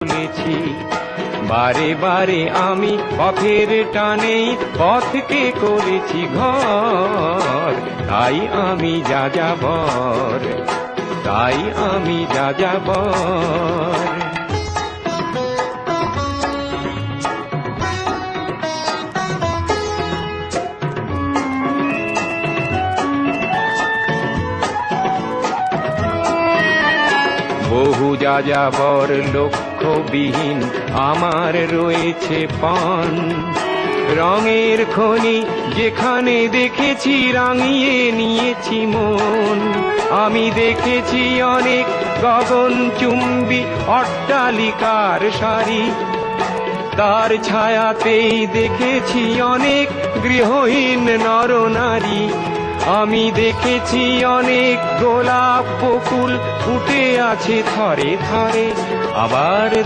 চলেছি বারে বারে আমি পথের টানেই পথকে করেছি ঘর। তাই আমি যা যাবর তাই আমি যা যাবর বহু যাযাবর লক্ষ্যবিহীন আমার রয়েছে পান। রঙের খনি যেখানে দেখেছি, রাঙিয়ে নিয়েছি মন। আমি দেখেছি অনেক গগন চুম্বি অট্টালিকার সারি। তার ছায়াতেই দেখেছি অনেক গৃহহীন নরনারী আমি দেখেছি অনেক গোলাপ বকুল ফুটে আছে থরে থরে। আবার